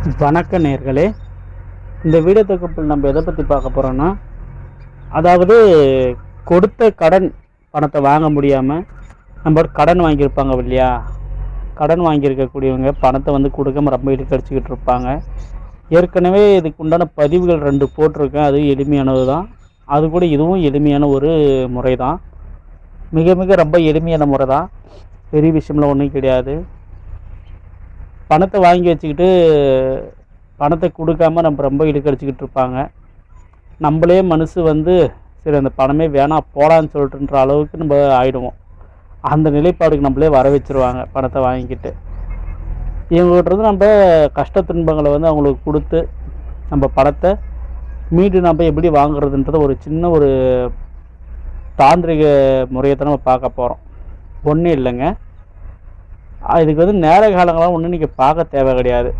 வணக்க நேர்களே இந்த வீடியோ தொகுப்பில் நம்ம எதை பற்றி பார்க்க போகிறோன்னா அதாவது கொடுத்த கடன் பணத்தை வாங்க முடியாமல் நம்ம கடன் வாங்கியிருப்பாங்க இல்லையா? கடன் வாங்கியிருக்கக்கூடியவங்க பணத்தை வந்து கொடுக்காம ரொம்ப இழுக்கடிச்சிக்கிட்டு இருப்பாங்க. ஏற்கனவே இதுக்கு உண்டான பதிவுகள் ரெண்டு போட்டிருக்கேன். அது எளிமையானது தான். அது கூட இதுவும் எளிமையான ஒரு முறை தான். மிக மிக ரொம்ப எளிமையான முறை தான். பெரிய விஷயம்லாம் ஒன்றும் கிடையாது. பணத்தை வாங்கி வச்சுக்கிட்டு பணத்தை கொடுக்காம நம்ம ரொம்ப இழுக்கடிச்சிக்கிட்டு இருப்பாங்க. நம்மளே மனசு வந்து சரி அந்த பணமே வேணாம் போடான்னு சொல்லிட்டுன்ற அளவுக்கு நம்ம ஆயிடுவோம். அந்த நிலைப்பாடுக்கு நம்மளே வர வச்சிருவாங்க பணத்தை வாங்கிக்கிட்டு. இவங்ககிட்ட இருந்து நம்ம கஷ்ட துன்பங்களை வந்து அவங்களுக்கு கொடுத்து நம்ம பணத்தை மீண்டும் நம்ம எப்படி வாங்குறதுன்றத ஒரு சின்ன ஒரு தாந்திரிக முறையை தான் நம்ம பார்க்க போகிறோம் ஒன்றும் இல்லைங்க. இதுக்கு வந்து நேர காலங்களாக ஒன்றும் நீங்கள் பார்க்க தேவை கிடையாது.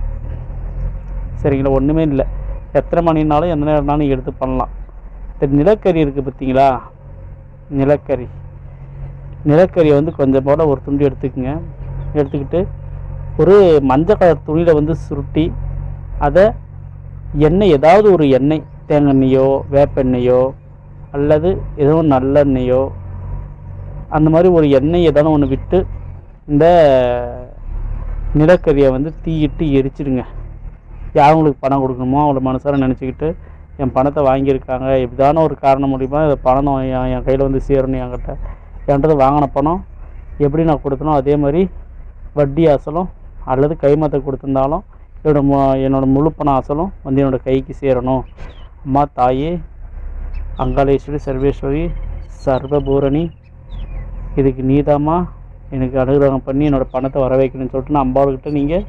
சரிங்களா? ஒன்றுமே இல்லை. எத்தனை மணினாலும் எந்த நேரம்னாலும் எடுத்து பண்ணலாம். இந்த நிலக்கரி இருக்குது பார்த்தீங்களா? நிலக்கரி. நிலக்கரியை வந்து கொஞ்சம் போல் ஒரு துண்டு எடுத்துக்கோங்க. எடுத்துக்கிட்டு ஒரு மஞ்சள் கலர் துணியில் வந்து சுருட்டி அதை எண்ணெய் ஏதாவது ஒரு எண்ணெய் தேங்காய் வேப்பெண்ணெயோ அல்லது எதுவும் நல்லெண்ணெயோ அந்த மாதிரி ஒரு எண்ணெய் ஏதாவது ஒன்று விட்டு இந்த நிலக்கரியை வந்து தீயிட்டு எரிச்சிடுங்க. அவங்களுக்கு பணம் கொடுக்கணுமோ அவங்கள மனசார நினச்சிக்கிட்டு என் பணத்தை வாங்கியிருக்காங்க. இப்படிதான ஒரு காரணம் மூலிமா இந்த பணம் என் கையில் வந்து சேரணும் என்கிட்ட என்கிட்ட வாங்கின பணம் எப்படி நான் கொடுத்தனோ அதே மாதிரி வட்டி அசலும் அல்லது கைமாத்த கொடுத்துருந்தாலும் என்னோட மு என்னோடய முழு பணம் அசலும் வந்து என்னோடய கைக்கு சேரணும். அம்மா தாயே அங்காளேஸ்வரி சர்வேஸ்வரி சர்வபூரணி இதுக்கு நீதாம்மா. எனக்கு அனுகிரகம் பண்ணி என்னோட பணத்தை வர வைக்கணும்னு சொல்லிட்டு நான் அம்பாளுக்கிட்ட நீங்கள்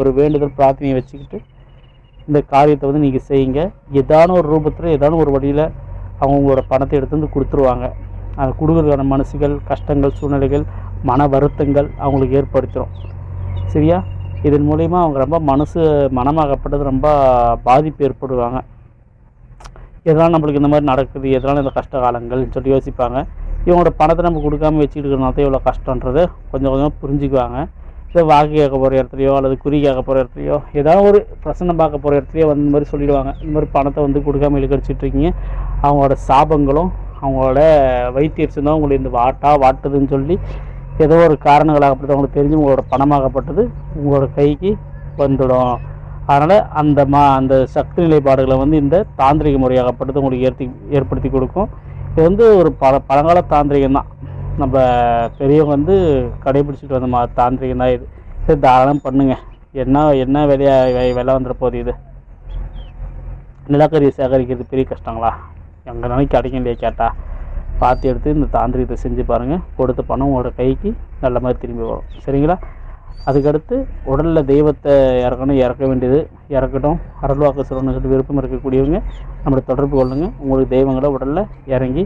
ஒரு வேண்டுதல் பிரார்த்தனையை வச்சுக்கிட்டு இந்த காரியத்தை வந்து நீங்கள் செய்யுங்க. ஏதான ஒரு ரூபத்தில் ஏதான ஒரு வழியில் அவங்க உங்களோட பணத்தை எடுத்து வந்து கொடுத்துருவாங்க. அதை கொடுக்குறதுக்கான மனசுகள் கஷ்டங்கள் சூழ்நிலைகள் மன வருத்தங்கள் அவங்களுக்கு ஏற்படுத்திடும் சரியா? இதன் மூலிமா அவங்க ரொம்ப மனசு மனமாகப்பட்டது ரொம்ப பாதிப்பு ஏற்படுவாங்க. எதனால் நம்மளுக்கு இந்த மாதிரி நடக்குது? எதனால் இந்த கஷ்ட காலங்கள்னு சொல்லி யோசிப்பாங்க. இவங்களோட பணத்தை நம்ம கொடுக்காம வச்சுக்கிட்டு தான் இவ்வளோ கஷ்டன்றது கொஞ்சம் கொஞ்சமாக புரிஞ்சுக்குவாங்க. இல்லை வாக்கு கேட்க போகிற இடத்துலையோ அல்லது குறி கேட்க போகிற இடத்துலையோ ஏதாவது ஒரு பிரச்சனை பார்க்க போகிற இடத்துலையோ வந்து இந்த மாதிரி சொல்லிடுவாங்க. இந்த மாதிரி பணத்தை வந்து கொடுக்காம இழுக்கடிச்சிட்ருக்கீங்க அவங்களோட சாபங்களும் அவங்களோட வைத்தியர்ஸ் தான் உங்களை இந்த வாட்டா வாட்டுதுன்னு சொல்லி ஏதோ ஒரு காரணங்களாகப்பட்டது அவங்களுக்கு தெரிஞ்சு உங்களோட பணமாகப்பட்டது உங்களோட கைக்கு வந்துடும். அதனால் அந்த மா அந்த சக்தி நிலைப்பாடுகளை வந்து இந்த தாந்திரிக முறையாகப்பட்டது உங்களுக்கு ஏற்றி ஏற்படுத்தி கொடுக்கும். இது வந்து ஒரு பல பழங்கால தாந்திரிகம் தான் நம்ம பெரியவங்க வந்து கடைபிடிச்சிட்டு வந்த மா தாந்திரிகம் தான் இது. சரி தாராளம் பண்ணுங்க. என்ன என்ன விலையா வெ- விலை வந்துட போகுது இது? நிலக்கரியை சேகரிக்கிறது பெரிய கஷ்டங்களா? எங்கள் நாளைக்கு கிடைக்கும் இல்லையா கேட்டால் பார்த்து எடுத்து இந்த தாந்திரிகத்தை செஞ்சு பாருங்கள் கொடுத்த பணம் உங்களோட கைக்கு நல்ல மாதிரி திரும்பி வரும். சரிங்களா? அதுக்கடுத்து உடலில் தெய்வத்தை இறக்கணும் இறக்க வேண்டியது இறக்கட்டும். அருள்வாக்கு சொல்லணும்னு சொல்லிட்டு விருப்பம் இருக்கக்கூடியவங்க நம்மளை தொடர்பு கொள்ளுங்க. உங்களுக்கு தெய்வங்களை உடலில் இறங்கி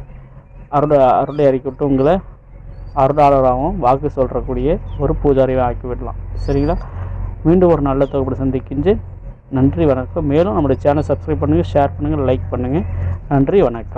அருள் அருளை இறக்கிவிட்டு உங்களை அருளாளராகவும் வாக்கு சொல்கிறக்கூடிய ஒரு பூஜாரியை ஆக்கி விடலாம் சரிங்களா? மீண்டும் ஒரு நல்ல தொகுப்பு சந்திக்கிஞ்சு நன்றி வணக்கம். மேலும் நம்முடைய சேனல் சப்ஸ்கிரைப் பண்ணுங்கள் ஷேர் பண்ணுங்கள் லைக் பண்ணுங்கள் நன்றி வணக்கம்.